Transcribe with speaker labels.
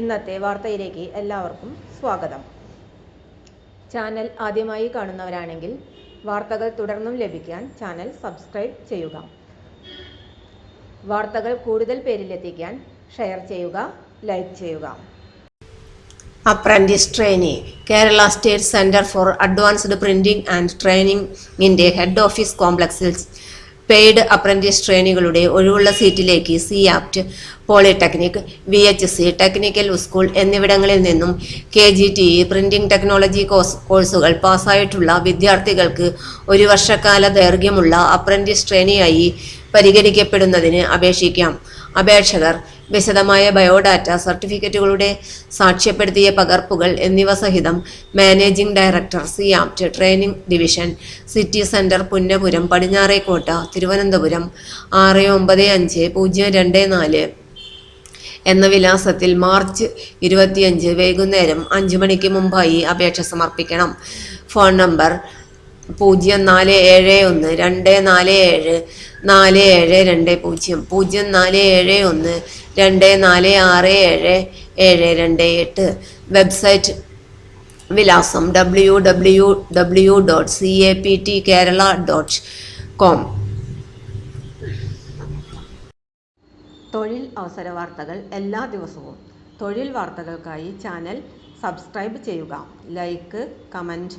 Speaker 1: ഇന്നത്തെ വാർത്തയിലേക്ക് എല്ലാവർക്കും സ്വാഗതം. ചാനൽ ആദ്യമായി കാണുന്നവരാണെങ്കിൽ വാർത്തകൾ തുടർന്നും ലഭിക്കാൻ ചാനൽ സബ്സ്ക്രൈബ് ചെയ്യുക. വാർത്തകൾ കൂടുതൽ പേരിലെത്തിക്കാൻ ഷെയർ ചെയ്യുക ലൈക്ക് ചെയ്യുക.
Speaker 2: Apprentice trainee Kerala state centre for advanced printing and ട്രെയിനിംഗിന്റെ head office കോംപ്ലക്സിൽ പെയ്ഡ് അപ്രന്റീസ് ട്രെയിനികളുടെ ഒഴിവുള്ള സീറ്റിലേക്ക് C apt polytechnic V H C technical school എന്നിവിടങ്ങളിൽ നിന്നും K G T E printing technology course കോഴ്സുകൾ പാസ്സായിട്ടുള്ള വിദ്യാർത്ഥികൾക്ക് ഒരു വർഷക്കാല ദൈർഘ്യമുള്ള അപ്രന്റീസ് ട്രെയിനിയായി പരിഗണിക്കപ്പെടുന്നതിന് അപേക്ഷിക്കാം. അപേക്ഷകർ വിശദമായ ബയോഡാറ്റ സർട്ടിഫിക്കറ്റുകളുടെ സാക്ഷ്യപ്പെടുത്തിയ പകർപ്പുകൾ എന്നിവ സഹിതം managing director C apt training division city centre Punnapuram Padinjarekotta Thiruvananthapuram ആറ് ഒമ്പത് അഞ്ച് പൂജ്യം രണ്ട് നാല് എന്ന വിലാസത്തിൽ മാർച്ച് ഇരുപത്തിയഞ്ച് വൈകുന്നേരം അഞ്ച് മണിക്ക് മുമ്പായി അപേക്ഷ സമർപ്പിക്കണം. ഫോൺ നമ്പർ പൂജ്യം നാല് ഏഴ് ഒന്ന് രണ്ട് നാല് ഏഴ് നാല് ഏഴ് രണ്ട് പൂജ്യം പൂജ്യം നാല് ഏഴ് ഒന്ന് രണ്ട് നാല് ആറ് ഏഴ് ഏഴ് രണ്ട് എട്ട്. വെബ്സൈറ്റ് വിലാസം W W W dot C A P T Kerala dot com
Speaker 1: തൊഴിൽ അവസര വാർത്തകൾ എല്ലാ ദിവസവും. തൊഴിൽ വാർത്തകൾക്കായി ചാനൽ സബ്സ്ക്രൈബ് ചെയ്യുക. Like comment